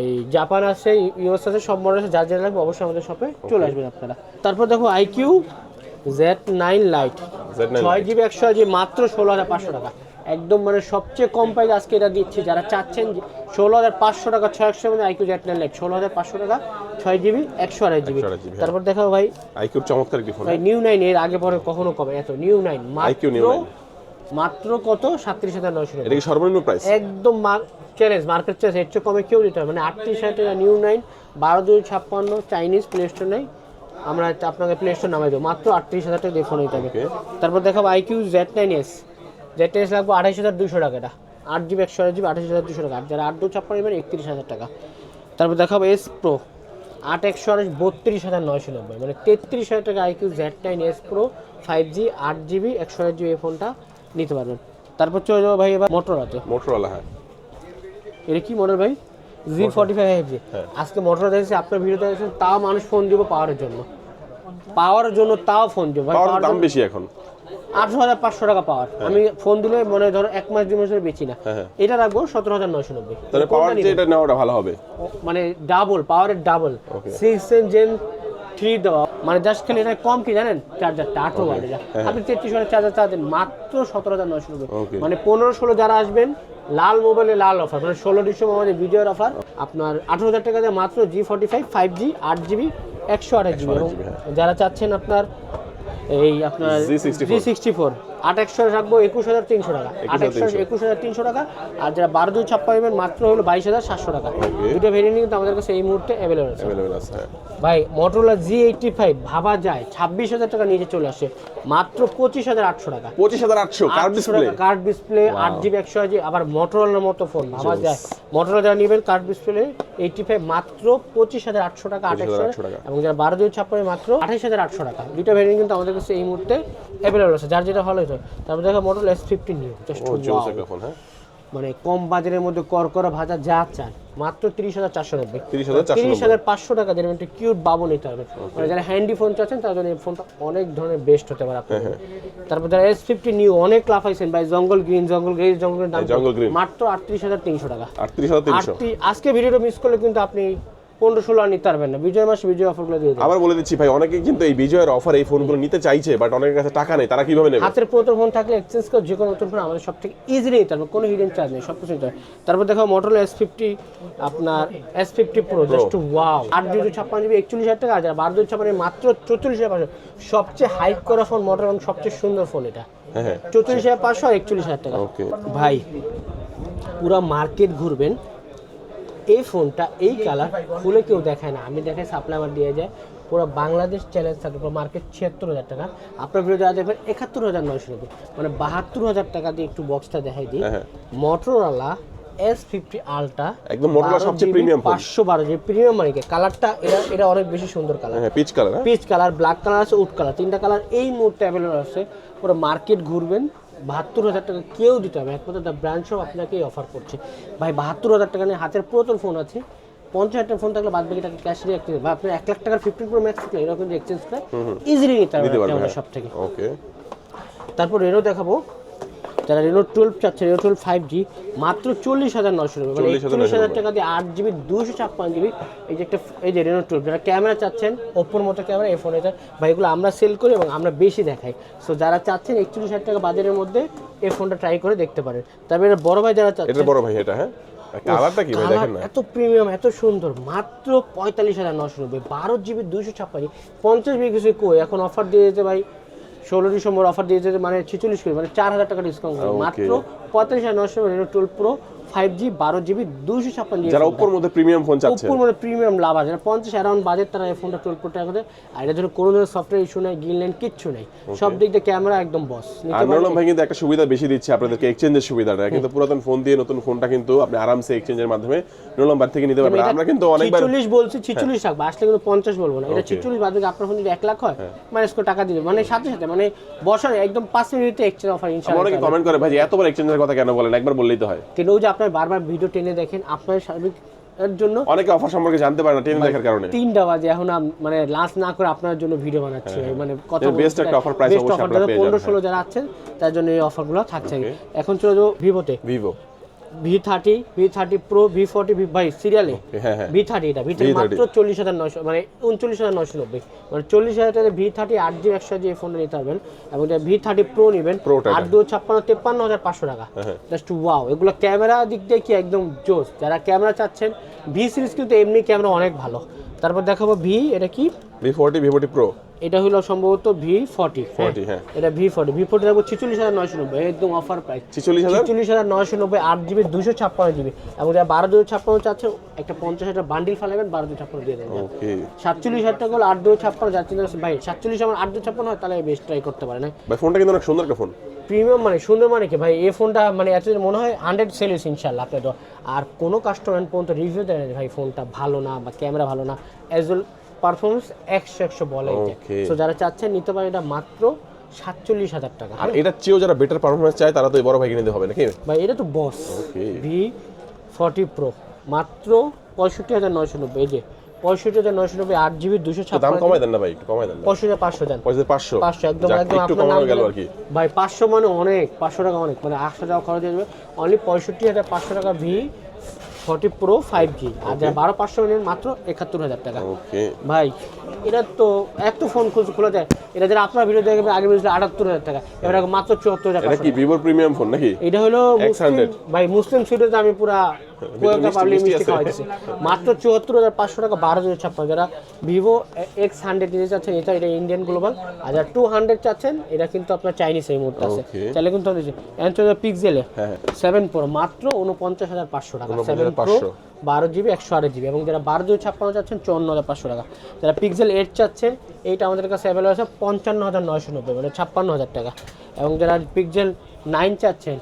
Speaker 1: এই জাপান আছে ইউএস আছে সব মডেল আছে যার যা লাগবে অবশ্যই আমাদের শপে চলে আসবেন আপনারা। তারপর দেখো আইকিউ জেড নাইন লাইট ছয় জিবি একশো মাত্র ষোলো হাজার পাঁচশো টাকা। একদম মানে সবচেয়ে কম প্রাইস আজকে এটা দিচ্ছি। যারা চাচ্ছেন যে ষোলো হাজার পাঁচশো টাকা ছয় একশো মানে আইকিউ জেড নাইন লাইট ষোলো হাজার পাঁচশো টাকা ছয় জিবি একশো আড়াই জিবি
Speaker 2: 128 GB, হ্যাঁ।
Speaker 1: তারপর দেখাও ভাই।
Speaker 2: আইকিউ চমৎকার ফোন
Speaker 1: ভাই নিউ নাইন এর আগে পরে কখনো কবে? এত নিউ নাইন
Speaker 2: New 9
Speaker 1: মাত্র কত? সাতত্রিশ হাজার নয়শো টাকা।
Speaker 2: এটা কি সর্বনিম্ন প্রাইস
Speaker 1: একদম চ্যালেঞ্জ মার্কেট চ্যালেঞ্জ এর চেয়ে কমে কেউ দিতে হবে মানে আটত্রিশ হাজার টাকা নিউ নাইন বারো দুই ছাপ্পান্ন চাইনিজ প্লে স্টোর নেই। আমরা আপনাকে প্লে স্টোর নামাই দেবো। মাত্র আটত্রিশ হাজার টাকা দিয়ে ফোন নিতে হবে। তারপর দেখাবো iQOO Z nine S nine লাগবে আঠাইশ হাজার দুশো টাকা এটা। আট জিবি একশো আট জিবি আঠাশ হাজার দুশো টাকা। আর যারা আট দু ছাপ্পান্ন নেবেন একত্রিশ হাজার টাকা। তারপর দেখাবো এস প্রো আট একশো আঠাশ বত্রিশ হাজার নয়শো নব্বই। মানে তেত্রিশ হাজার টাকা iQOO Z nine S pro five G আট জিবি একশো আট জিবি এই ফোনটা নিতে পারবেন। তারপর চলে যাব ভাই এবার মোটর মোটরলাতে
Speaker 2: মোটরওয়ালা হ্যাঁ।
Speaker 1: এটা কি মডেল ভাই? G forty five five G আজকে মোটর দেখেছি আপনার ভিডিও দেখেছেন তাও মানুষ ফোন দিব পাওয়ারের জন্য। পাওয়ারের জন্য তাও ফোন দিব। ভাই
Speaker 2: পাওয়ার
Speaker 1: পাওয়ার
Speaker 2: দাম বেশি এখন।
Speaker 1: আঠারো হাজার পাঁচশো টাকা পাওয়ার। আমি ফোন দিলে মনে ধরো এক মাস দুই মাসের বেচি না।
Speaker 2: হ্যাঁ, হ্যাঁ।
Speaker 1: এটা রাখব সতেরো হাজার নয়শো নব্বই।
Speaker 2: তাহলে পাওয়ার এটা নেওয়াটা ভালো হবে।
Speaker 1: মানে ডাবল পাওয়ারের ডাবল সিক্স জেন থ্রি দেওয়া। মানে জাস্ট খালি এটা কম কি জানেন? চার্জারটা আঠারো এটা আপনি তেত্রিশ ওয়াটের চার্জার চার্জেন মাত্র সতেরো হাজার নয়শো নব্বই। মানে পনেরো ষোলো যারা আসবেন লাল মোবাইলে লাল অফার মানে ষোলো ডিসেম্বর আমাদের ভিডিওর অফার আপনার আঠারো হাজার টাকা দিয়ে মাত্র G forty five five G আট জিবি একশো আঠাশ জিবি এবং
Speaker 2: 128 GB, হ্যাঁ।
Speaker 1: যারা চাচ্ছেন আপনার এই আপনার
Speaker 2: Z64
Speaker 1: জি সিক্সটি ফোর আট একশো রাখব একুশ হাজার তিনশো টাকা। আট একশো একুশ হাজার তিনশো টাকা। আর যারা বারো দুই ছাপ্পা নেবেন মাত্র হলো বাইশ হাজার সাতশো টাকা। দুটো ভেরিয়েন্ট কিন্তু আমাদের কাছে এই মুহূর্তে অ্যাভেলেবল আছে।
Speaker 2: হ্যাঁ।
Speaker 1: ভাই মোটরোলা জি এইটটি ফাইভ ভাবা যায় ছাব্বিশ হাজার টাকা নিচে চলে আসে মাত্র পঁচিশ হাজার আটশো টাকা।
Speaker 2: পঁচিশ হাজার আটশো কার ডিসপ্লে
Speaker 1: কার্ড ডিসপ্লে আট জিবি একশো জিবি আবার মোটরোলার মতো ফোন ভাবা যায়। মোটরোলা যারা নেবেন কার্ড ডিসপ্লে এইটটি ফাইভ মাত্র পঁচিশ হাজার আটশো টাকা আট একশো
Speaker 2: 25,800 টাকা।
Speaker 1: এবং যারা বারো দুই ছাপ্পান্ন মাত্র আঠাইশ হাজার আটশো টাকা। দুইটা ভেরিয়েন্ট কিন্তু আমাদের কাছে এই মুহূর্তে অ্যাভেলেবল আছে। যার যেটা ভালো হতো তারপর দেখো Motorola S fifty new just
Speaker 2: ও জোস একটা ফোন হ্যাঁ?
Speaker 1: মানে কম বাজারের মধ্যে করকরা ভাজা যা চান মাত্র তিরিশ হাজার চারশো নব্বই। তিরিশ হাজার পাঁচশো টাকা দেবেন একটা কিউট বাবু নিতে হবে। মানে যারা হ্যান্ডি ফোন চাচ্ছেন তার জন্য এই ফোনটা অনেক ধরনের বেস্ট হতে পারে আপনার
Speaker 2: হ্যাঁ,
Speaker 1: তারপর যারা এস ফিফটি নিউ অনেক লাফাইছেন ভাই জঙ্গল গ্রিন জঙ্গল গ্রিন জঙ্গল দাম। মাত্র আটত্রিশ হাজার তিনশো টাকা।
Speaker 2: আটত্রিশ হাজার
Speaker 1: আজকে ভিডিওটা মিস করলে কিন্তু আপনি পনেরো ষোলো আর নিতে পারবেন না। বিজয় মাসে বিজয় অফারগুলো দিয়ে
Speaker 2: আবার বলে দিচ্ছি ভাই অনেকে কিন্তু এই বিজয়ের অফার এই ফোনগুলো নিতে চাইছে বাট অনেকের কাছে টাকা নেই তারা কীভাবে নেবে?
Speaker 1: হাতের পুরাতন ফোন থাকলে এক্সচেঞ্জ করে যে কোনো নতুন ফোন আমাদের সব থেকে ইজিলি নিতে পারবে কোনো হিডেন চার্জ নেই সব কিছু নিতে তারপর দেখো মোটরোলা এস ফিফটি আপনার S fifty pro just wow আট দুশো ছাপ্পান্ন জিবি একচল্লিশ হাজার টাকা আর বারো দুশো ছাপ্পান্ন মাত্র চৌচল্লিশ হাজার পাঁচশো। সবচেয়ে হাইক করা ফোন মোটর এবং সবচেয়ে সুন্দর ফোন এটা।
Speaker 2: হ্যাঁ হ্যাঁ।
Speaker 1: হাজার পাঁচশো আর একচল্লিশ হাজার টাকা। ভাই পুরা মার্কেট ঘুরবেন। এই ফোনটা এই কালার খুলে কেউ দেখায় না। আমি দেখাই সাপ্লাই আমার দিয়ে যায়। পুরো বাংলাদেশ চ্যালেঞ্জ থাকে পুরো মার্কেট ছিয়াত্তর হাজার টাকা। আপনার ভিডিও যারা দেখবেন একাত্তর হাজার নয়শো টাকা মানে বাহাত্তর হাজার টাকা দিয়ে একটু বক্সটা দেখাই দিই।
Speaker 2: হ্যাঁ।
Speaker 1: এস ফিফটি আলটা
Speaker 2: একদম Motorola সবচেয়ে phone।
Speaker 1: পাঁচশো বারো জিবি প্রিমিয়াম মানে কালারটা এটা এটা অনেক বেশি সুন্দর কালার
Speaker 2: হ্যাঁ peach colour
Speaker 1: peach colour black colour আছে উড কালার তিনটা কালার এই মুহূর্তে অ্যাভেলেবল আছে। পুরো মার্কেট ঘুরবেন। বাহাত্তর হাজার টাকা কেউ দিতে হবে একমাত্র দ্য ব্র্যান্ড শপ আপনাকেই অফার করছে। ভাই বাহাত্তর হাজার টাকা নিয়ে হাতের পুরাতন ফোন আছে। পঞ্চাশ হাজার ফোন থাকলে বাদ বাকি টাকা ক্যাশ দিয়ে একটি বা আপনার এক লাখ টাকার ফিফটিন প্রো ম্যাক্স থাকলে এরকম এক্সচেঞ্জ করে ইজিলি নিতে
Speaker 2: হবে
Speaker 1: পারবেন। সব থেকে
Speaker 2: ওকে
Speaker 1: তারপর রেনো দেখাবো। যারা রেনো টুয়েলভ চাচ্ছে রেনো টুয়েলভ ফাইভ জি মাত্র চল্লিশ হাজার নশো টাকা। মানে
Speaker 2: 40,990
Speaker 1: একচল্লিশ হাজার টাকা। দিয়ে আট জিবি দুশো ছাপ্পান্ন জিবি এই যে একটা এই যে রেনো টুয়েলভ যারা ক্যামেরা চাচ্ছেন ওপোর মতো ক্যামেরা এই ফোনে বা এগুলো আমরা সেল করি এবং আমরা বেশি দেখাই। সো যারা চাচ্ছেন একচল্লিশ হাজার টাকা বাজারের মধ্যে এই ফোনটা ট্রাই করে দেখতে পারেন। তারপরে বড় ভাই যারা চাচ্ছেন
Speaker 2: বড় ভাই এটা হ্যাঁ? কালারটা কি ভাই দেখেন না।
Speaker 1: এত প্রিমিয়াম এত সুন্দর মাত্র পঁয়তাল্লিশ হাজার নশো নব্বই বারো জিবি দুইশো ছাপ্পান্ন পঞ্চাশ জিবি কিছু কই? এখন অফার দিয়ে দিতে ভাই ষোলো ডিসেম্বর অফার দিয়েছে মানে ছেচল্লিশ করে মানে চার হাজার টাকা ডিসকাউন্ট মাত্র পঁয়তাল্লিশ হাজার নশো Reno twelve pro five G বারো জিবি ছাপ্পান্ন জিবি
Speaker 2: যারা ওপোর মধ্যে প্রিমিয়াম ফোন চাচ্ছে।
Speaker 1: ওপোর মধ্যে প্রিমিয়াম লাভ আছে। পঞ্চাশ অ্যারাউন্ড বাজেট তারা এই ফোনটা টুয়েলভ টাকা করে আর এটা কোনো ধরনের সফটওয়্যার ইস্যু নেই কিচ্ছু নেই। সব দিক দিয়ে ক্যামেরা একদম বস
Speaker 2: ভাই কিন্তু একটা সুবিধা বেশি দিচ্ছে আপনাদেরকে এক্সচেঞ্জের সুবিধাটা কিন্তু পুরাতন ফোন দিয়ে নতুন ফোনটা কিন্তু আপনি আরামসে এক্সচেঞ্জের মাধ্যমে বার থেকে নিতে পারবেন। আমরা কিন্তু অনেকবার
Speaker 1: বলছি রাখব। আসলে কিন্তু পঞ্চাশ বলব না। এটা
Speaker 2: Okay.
Speaker 1: ছিচল্লিশ বাদ দিকে আপনার ফোন যদি এক লাখ হয় মাইনাস করে টাকা দিবে। মানে সাথে সাথে মানে বছরে একদম পাঁচ মিনিটে এক্সচেঞ্জ অফার ইনশাআল্লাহ
Speaker 2: অনেকে কমেন্ট করে। ভাই এতবার এক্সচেঞ্জের কথা কেন বলেন? একবার বললেই তো হয়।
Speaker 1: কিন্তু ওই যে আপনার বারবার ভিডিও টেনে দেখেন আপনার সার্বিক এর জন্য
Speaker 2: অনেকে অফার সম্পর্কে জানতে পারে না টেনে দেখার কারণে।
Speaker 1: তিনটা বাজে এখন মানে লাঞ্চ না করে আপনার জন্য ভিডিও বানাচ্ছি। মানে
Speaker 2: কত বেস্ট একটা অফার প্রাইস অবশ্যই আপনারা পেয়ে যাবেন,
Speaker 1: ষোলো যারা আছেন তার জন্য এই অফারগুলো থাকছে। এখন চলে যাব ভিভোতে
Speaker 2: Vivo
Speaker 1: V thirty V thirty pro V forty V ভাই সিরিয়ালে
Speaker 2: হ্যাঁ হ্যাঁ।
Speaker 1: ভি থার্টি এটা ভি থার্টি মাত্র চল্লিশ হাজার নয়শো মানে উনচল্লিশ হাজার নয়শো নব্বই। মানে চল্লিশ হাজার টাকা ভি থার্টি আট জি একশো জি এই ফোনটা নিতে পারবেন। এবং ভি থার্টি প্রো নেবেন। আট দু ছাপ্পান্ন তেপ্পান্ন হাজার পাঁচশো টাকা।
Speaker 2: হ্যাঁ।
Speaker 1: জাস্ট ওয়াও এগুলো ক্যামেরা দিক দিয়ে কি একদম জোস? যারা ক্যামেরা চাচ্ছেন ভি সিরিজ কিন্তু এমনি ক্যামেরা অনেক ভালো। তারপর দেখাবো ভি এটা কি?
Speaker 2: V forty V forty pro
Speaker 1: এটা হলো সম্ভবত ভি ফর্টি
Speaker 2: 40, হ্যাঁ।
Speaker 1: এটা ভি ফর্টি ভি ফর্টি রাখব ছিচল্লিশ হাজার নয়শো নব্বই একদম অফার প্রাইস
Speaker 2: ছিচল্লিশ হাজার?
Speaker 1: ছিচল্লিশ হাজার নয়শো নব্বই আট জিবি দুশো ছাপ্পান্ন জিবি এবং যারা বারো দুশো ছাপ্পান্ন চাচ্ছে একটা পঞ্চাশ হাজার বান্ডিল ফালাবেন বারো দুশো ছাপ্পান্ন দিয়ে দেবেন।
Speaker 2: ওকে
Speaker 1: সাতচল্লিশ হাজার টাকা হলো আট দুশো ছাপ্পান্ন যাচ্ছে না। ভাই সাতচল্লিশ আমার আট দুশো ছাপ্পান্ন হয় তাহলে বেশ ট্রাই করতে পারেন
Speaker 2: ভাই ফোনটা কিন্তু অনেক সুন্দর একটা ফোন।
Speaker 1: প্রিমিয়াম মানে সুন্দর মানে কি? ভাই এই ফোনটা মানে এতদিন মনে হয় হান্ড্রেড সেলিস ইনশাল্লাহ আপনার তো আর কোনো কাস্টমার পর্যন্ত রিভিউ দেয় না ভাই ফোনটা ভালো না বা ক্যামেরা ভালো না। অ্যাজ ওয়েল পারফরমেন্স একশো একশো বলে. তো যারা চাচ্ছেন নিতে পারেন এটা মাত্র সাতচল্লিশ হাজার টাকা।
Speaker 2: আর এটার চেয়েও যারা বেটার পারফরমেন্স চায় তারা তো বড় ভাইকে নিতে হবে নাকি?
Speaker 1: ভাই এটা তো বস ভি ফর্টি প্রো মাত্র পঁয়ষট্টি হাজার নয়শো নব্বই। এই যে পঁয়ষট্টি হাজার নয়শো নব্বই আট জিবি দুশো
Speaker 2: দাম কমাই দেন না ভাই একটু কমাই দেন
Speaker 1: পঁয়ষট্টি হাজার পাঁচশো দেন।
Speaker 2: পয়সা পাঁচশো।
Speaker 1: পাঁচশো একদম একদম
Speaker 2: একটু কমানো গেল আর কি।
Speaker 1: ভাই পাঁচশো মানে অনেক পাঁচশো টাকা অনেক। মানে আটশো টাকা খরচ হয়ে যাবে। অনলি পঁয়ষট্টি হাজার পাঁচশো টাকা V forty pro five G আর যারা বারো পাঁচশো নেন মাত্র একাত্তর হাজার টাকা।
Speaker 2: ওকে
Speaker 1: ভাই এটা তো এত ফোন খুঁজে খোলা যায় এটা যারা আপনার ভিডিও দেখবে আগে বলেছিল আটাত্তর হাজার টাকা এবার মাত্র চুয়াত্তর হাজার টাকা
Speaker 2: কি ভিভোর প্রিমিয়াম ফোন নাকি?
Speaker 1: এটা হলো ভাই মুসলিম সুইটে আমি পুরা
Speaker 2: মিষ্টি।
Speaker 1: মাত্র চুয়াত্তর হাজার পাঁচশো টাকা বারো হাজার ছাপ্পান্ন যারা ভিভো এক্স হান্ড্রেড নিতে চাচ্ছেন এটা এটা ইন্ডিয়ান গ্লোবাল আর যারা টু হান্ড্রেড চাচ্ছেন এটা কিন্তু আপনার চাইনিজ এই মুহূর্তে আছে. চাইলে কিন্তু অ্যান্থ্রো পিক্সেলে
Speaker 2: হ্যাঁ হ্যাঁ।
Speaker 1: সেভেন প্রো মাত্র উনপঞ্চাশ হাজার পাঁচশো টাকা। সেভেন প্রো বারো জিবি একশো আট জিবি। এবং যারা বারো দুই ছাপ্পান্ন চাচ্ছেন চুয়ান্ন হাজার পাঁচশো টাকা। যারা পিক্সেল এইট চাচ্ছেন এইটা আমাদের কাছে অ্যাভেলেবল আছে পঞ্চান্ন হাজার নয়শো নব্বই মানে ছাপ্পান্ন হাজার টাকা। এবং যারা পিক্সেল নাইন চাচ্ছেন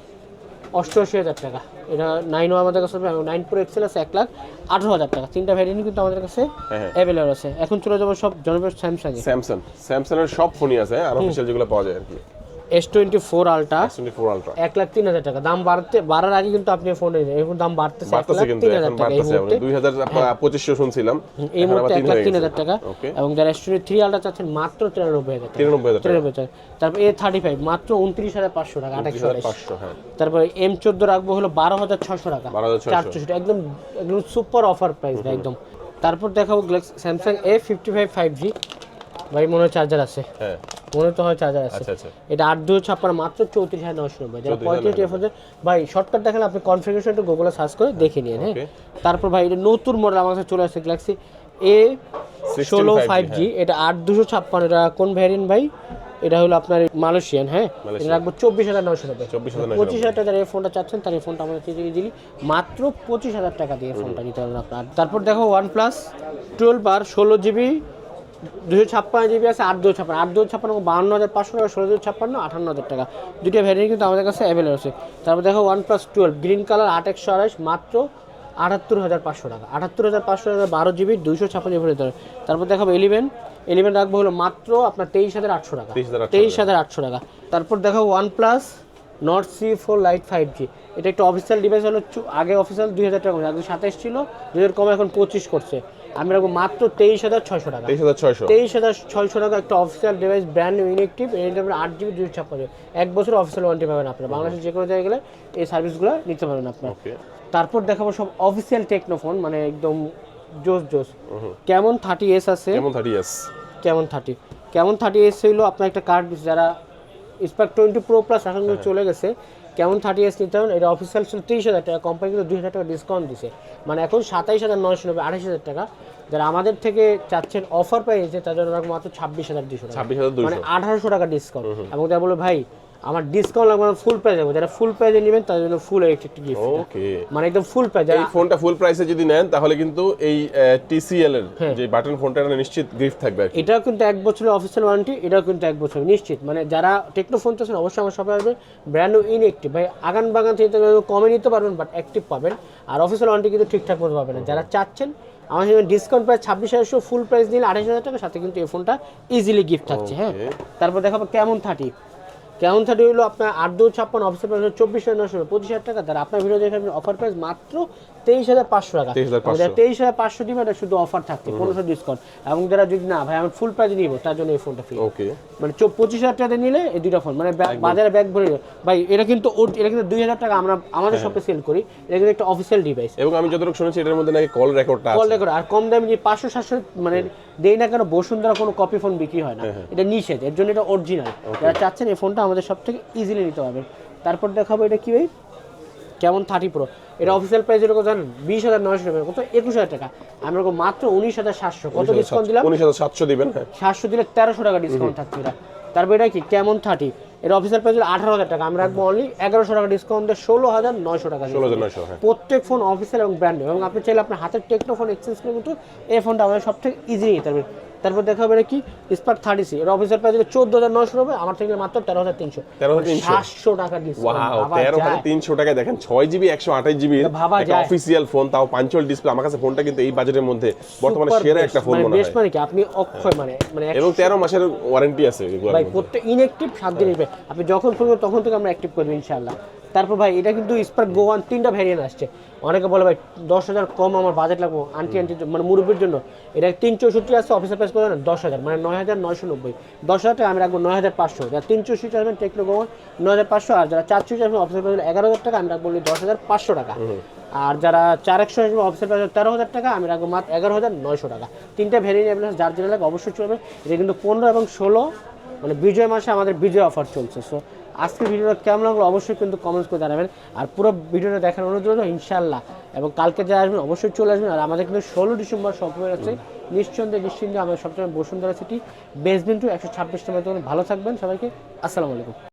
Speaker 1: অষ্টআশি হাজার টাকা। এটা নাইনও আমাদের কাছে নাইন প্রো এক্সেল আছে এক লাখ আঠারো হাজার টাকা। তিনটা ভ্যারিয়েন্ট কিন্তু আমাদের কাছে
Speaker 2: হ্যাঁ, হ্যাঁ।
Speaker 1: অ্যাভেলেবল আছে। এখন চলে যাব সব জনপ্রিয় স্যামসাং
Speaker 2: স্যামসাং স্যামসাং এর সব ফোনই আছে আনঅফিশিয়াল যেগুলো পাওয়া যায় আর কি।
Speaker 1: এস টোয়েন্টি ফোর আলট্রা এক লাখ তিন হাজার টাকা। দাম বাড়তে বাড়ার আগে কিন্তু আপনি ফোন এখন দাম বাড়তেছে
Speaker 2: বাড়তেছে কিন্তু এখন
Speaker 1: এই
Speaker 2: বাড়তেছে দুই হাজার পঁচিশশো শুনছিলাম।
Speaker 1: এই মুহূর্তে এক লাখ তিন হাজার টাকা। এবং যারা স্টুডিও থ্রি আলটা চাচ্ছেন মাত্র তিরানব্বই হাজার
Speaker 2: তিরানব্বই হাজার
Speaker 1: তিরানব্বই হাজার তারপর এ থার্টি ফাইভ মাত্র উনত্রিশ হাজার পাঁচশো টাকা আঠাশশো
Speaker 2: হাজার পাঁচশো হ্যাঁ।
Speaker 1: তারপরে এম চোদ্দ রাখব হলো বারো হাজার ছশো টাকা।
Speaker 2: 12,600
Speaker 1: চার চৌষট্টি একদম একদম সুপার অফার প্রাইস একদম। তারপর দেখাবো Samsung A fifty five five G ভাই মনে হয় চার্জার আছে।
Speaker 2: হ্যাঁ।
Speaker 1: মনে তো হয় চার্জার আছে।
Speaker 2: আচ্ছা আচ্ছা।
Speaker 1: এটা আট দুই ছাপ্পান্ন মাত্র চৌত্রিশ হাজার নশো নব্বই। যারা
Speaker 2: 34,990
Speaker 1: পঁয়ত্রিশ টিএফ ভাই শর্টকাট দেখেন আপনি কনফিগারেশন একটু গুগলে সার্চ করে দেখে নিন হ্যাঁ। তারপর ভাই এটা নতুন মডেল আমার কাছে চলে আসছে গ্যালাক্সি এ
Speaker 2: 16
Speaker 1: ষোলো
Speaker 2: 5G,
Speaker 1: ফাইভ জি এটা আট দুশো ছাপ্পান্ন এটা কোন ভ্যারিয়েন্ট ভাই? এটা হলো আপনার মালয়েশিয়ান হ্যাঁ। এটা। রাখব চব্বিশ হাজার নশো নব্বই।
Speaker 2: 24,990
Speaker 1: পঁচিশ হাজার টাকা এই ফোনটা চাচ্ছেন তার এই ফোনটা আমাদের দিলি মাত্র পঁচিশ হাজার টাকা দিয়ে ফোনটা নিতে পারবেন আপনার। তারপর দেখো ওয়ান প্লাস টুয়েলভ আর ষোলো জিবি দুশো ছাপ্পান্ন জিবি আছে আট দুশো ছাপ্পান্ন। আট দুশো ছাপ্পান্ন বাহান্ন হাজার পাঁচশো টাকা ষোলো দুশো ছাপ্পান্ন আঠান্ন হাজার টাকা। দুটো ভ্যারিয়েন্ট কিন্তু আমাদের কাছে অ্যাভেলেবল আছে। তারপর দেখো OnePlus twelve green colour আট একশো আড়াইশ মাত্র আটাত্তর হাজার পাঁচশো টাকা। আটাত্তর হাজার পাঁচশো টাকা বারো জিবি দুইশো ছাপ্পান্ন জিবি দেবে তারপর দেখাবো ইলেভেন ইলেভেন রাখব হলো মাত্র আপনার তেইশ হাজার আটশো টাকা। তেইশ হাজার আটশো টাকা। তারপর দেখো OnePlus Nord C four lite five G এটা একটা অফিসিয়াল ডিভাইস হলো আগে অফিসিয়াল দুই হাজার টাকা আগে সাতাইশ ছিল দুই হাজার কমে এখন পঁচিশ করছে। রাখব মাত্র তেইশ হাজার ছয়শো টাকা।
Speaker 2: তেইশ হাজার ছয়শো।
Speaker 1: তেইশ হাজার ছয়শো টাকা একটা অফিসিয়াল ডিভাইস ব্র্যান্ড এটা আপনার আট জিবি দুই ছাপ্পান্ন এক বছর অফিসিয়াল ওয়ারেন্টি পাবেন আপনার। যে কোনো জায়গায় গেলে এই সার্ভিসগুলো নিতে পারবেন আপনার। তারপর দেখাবো সব অফিসিয়াল টেকনোফোন মানে একদম জোস জোস। কেমন থার্টি এস আছে?
Speaker 2: কেমন থার্টি এস
Speaker 1: কেমন থার্টি কেমন থার্টি এস হইল আপনার একটা কার্ড যারা স্পার্ক টোয়েন্টি প্রো প্লাস এখন চলে গেছে কেমন থার্টি এস নিতে হবে? এটা অফিসিয়াল ছিল তিরিশ হাজার টাকা কোম্পানি কিন্তু দুই হাজার টাকা ডিসকাউন্ট দিছে। মানে এখন সাতাইশ হাজার নয়শো নব্বই আঠাশ হাজার টাকা। যারা আমাদের থেকে চাচ্ছেন অফার পেয়েছে তাদের মাত্র ছাব্বিশ হাজার দুশো টাকা।
Speaker 2: ছাব্বিশ হাজার
Speaker 1: মানে আঠারোশো টাকা ডিসকাউন্ট এবং তারা বলে ভাই আমার ডিসকাউন্ট লাগবে না ফুল প্রাইস যাব যারা ফুল প্রাইজে নেবেন তাদের জন্য ফুল ইলেকট্রিক গিফট
Speaker 2: ওকে
Speaker 1: মানে একদম ফুল প্রাইস
Speaker 2: এই ফোনটা ফুল প্রাইসে যদি নেন তাহলে কিন্তু এই টিসিএল এর
Speaker 1: হ্যাঁ।
Speaker 2: যে বাটন ফোনটা এটা নিশ্চিত গিফট থাকবে আর
Speaker 1: এটাও কিন্তু এক বছরের অফিসিয়াল ওয়ারেন্টি এটাও কিন্তু এক বছর নিশ্চিত। মানে যারা টেকনো ফোন চাচ্ছেন অবশ্যই আমার সবাই আসবে ব্র্যান্ড নিউ ইনএক্টিভ ভাই আগান বাগান থেকে তো কমে নিতে পারবেন বাট অ্যাক্টিভ পাবেন। আর অফিসিয়াল ওয়ারেন্টি কিন্তু ঠিকঠাক মতো পাবেন না। যারা চাচ্ছেন আমার সঙ্গে ডিসকাউন্ট প্রাইস ছাব্বিশ হাজারশো ফুল প্রাইস নিলে আঠাশ হাজার টাকা সাথে কিন্তু এই ফোনটা ইজিলি গিফট থাকছে হ্যাঁ. তারপর দেখাবো কেমন থার্টি কেমন থার্টি হলো আপনার আট দু ছাপ্পান্ন অফিসের প্রাইস চব্বিশ হাজার নশো পঁচিশ হাজার টাকা। তার আপনার ভিডিও দেখে অফার প্রাইস মাত্র তেইশ হাজার পাঁচশো টাকা। তেইশ হাজার পাঁচশো। দিবে এটা শুধু অফার থাকছে পনেরোশো ডিসকাউন্ট এবং যারা যদি না ভাই আমি ফুল নিব তার জন্য এই ফোনটা ফ্রি মানে পঁচিশ হাজার টাকা নিলে এই দুইটা ফোন মানে বাজারে ব্যাগ ভরে ভাই এটা কিন্তু এটা কিন্তু দুই হাজার টাকা আমরা আমাদের শপে সেল করি। এটা কিন্তু একটা অফিসিয়াল ডিভাইস
Speaker 2: এবং আমি যতটুকু শুনেছি এটার মধ্যে নাকি কল রেকর্ডটা
Speaker 1: কল রেকর্ড আর কম দামে যে পাঁচশো সাতশো মানে দেই না কেন বসুন্ধরা কোনো কপি ফোন বিক্রি হয় না। এটা নিষেধ এর জন্য এটা অরিজিনাল যারা চাচ্ছেন এই ফোনটা আমাদের সব থেকে ইজিলি নিতে হবে। তারপর দেখাবো এটা কি ভাই? কেমন থার্টি প্রো? এটা অফিসিয়াল প্রাইস এরকম জানেন বিশ হাজার নয়শো টাকা কত? একুশ হাজার টাকা। আমরা এরকম মাত্র উনিশ হাজার সাতশো। কত ডিসকাউন্ট দিলাম?
Speaker 2: উনিশ হাজার সাতশো দিবেন হ্যাঁ।
Speaker 1: সাতশো দিলে তেরোশো টাকা ডিসকাউন্ট থাকছে এটা তারপর এটা কি? কেমন থার্টি? এটা অফিসিয়াল প্রাইস হলো আঠারো হাজার টাকা। আমরা রাখব অনলি এগারোশো টাকা ডিসকাউন্ট দিয়ে ষোলো হাজার নয়শো টাকা
Speaker 2: ষোলো হাজার নয়শো হ্যাঁ।
Speaker 1: প্রত্যেক ফোন অফিসিয়াল এবং ব্র্যান্ড এবং আপনি চাইলে আপনার হাতের টেকনো ফোন এক্সচেঞ্জ করে কিন্তু এই ফোনটা আমাদের সব থেকে ইজি নিতে পারবেন। তারপর দেখা হবে কি? স্পার্ক থার্টি সি এর অফিসের প্রাইস চোদ্দ হাজার নশো হবে আমার থেকে মাত্র তেরো হাজার তিনশো।
Speaker 2: 13,300
Speaker 1: সাতশো টাকা
Speaker 2: তেরো হাজার তিনশো টাকায় দেখেন ছয় জিবি একশো আঠাশ জিবি
Speaker 1: ভাবা যায়।
Speaker 2: অফিসিয়াল ফোন তাও পাঞ্চল ডিসপ্লে আমার কাছে ফোনটা কিন্তু এই বাজেটের মধ্যে বর্তমানে সেরা একটা ফোন মনে
Speaker 1: বেশ
Speaker 2: হয়।
Speaker 1: মানে কি? আপনি অক্ষয় মানে মানে
Speaker 2: এবং তেরো মাসের ওয়ারেন্টি আছে
Speaker 1: ভাই প্রত্যেক ইনঅ্যাক্টিভ সাত দিন আপনি যখন করবেন তখন থেকে আমরা অ্যাক্টিভ করব ইনশাআল্লাহ। তারপর ভাই এটা কিন্তু স্পার্ক গো ওয়ান তিনটা ভ্যারিয়েন্ট আসছে। অনেকে বলে ভাই দশ হাজার কম আমার বাজেট লাগবো আন্টি আন্টি মানে মুরব্বীর জন্য। এটা তিন চৌষট্টি আছে অফিসের প্রাইস করে দশ হাজার মানে নয় হাজার নয়শো নব্বই। দশ হাজার টাকা আমি রাখব নয় হাজার পাঁচশো। যারা তিন চৌষট্টি আসবেন টেকনো গো ওয়ান নয় হাজার পাঁচশো আর যারা চার চৌষট্টি আসবেন অফিসের প্রাইস এগারো হাজার টাকা আমি রাখব দশ হাজার পাঁচশো টাকা। আর যারা চার একশো আসবে অফিসের প্রাইস তেরো হাজার টাকা আমি রাখব মাত্র এগারো হাজার নয়শো টাকা। তিনটা ভ্যারিয়েন্ট অ্যাভেলেবল যার যেটা লাগে অবশ্যই চলবে। এটা কিন্তু পনেরো এবং ষোলো মানে বিজয় মাসে আমাদের বিজয় অফার চলছে। সো আজকের ভিডিওটা কেমন লাগল অবশ্যই কিন্তু কমেন্টস করে জানাবেন। আর পুরো ভিডিওটা দেখার অনুরোধ রইল ইনশাল্লাহ এবং কালকে যারা আসবেন অবশ্যই চলে আসবেন। আর আমাদের কিন্তু ষোলো ডিসেম্বর সব আছে। নিশ্চন্দে নিশ্চিন্তে আমাদের সবসময় বসুন্ধরা সিটি বেসমেন্ট টু একশো ছাব্বিশ নম্বর ভালো থাকবেন সবাইকে। আসসালামু আলাইকুম।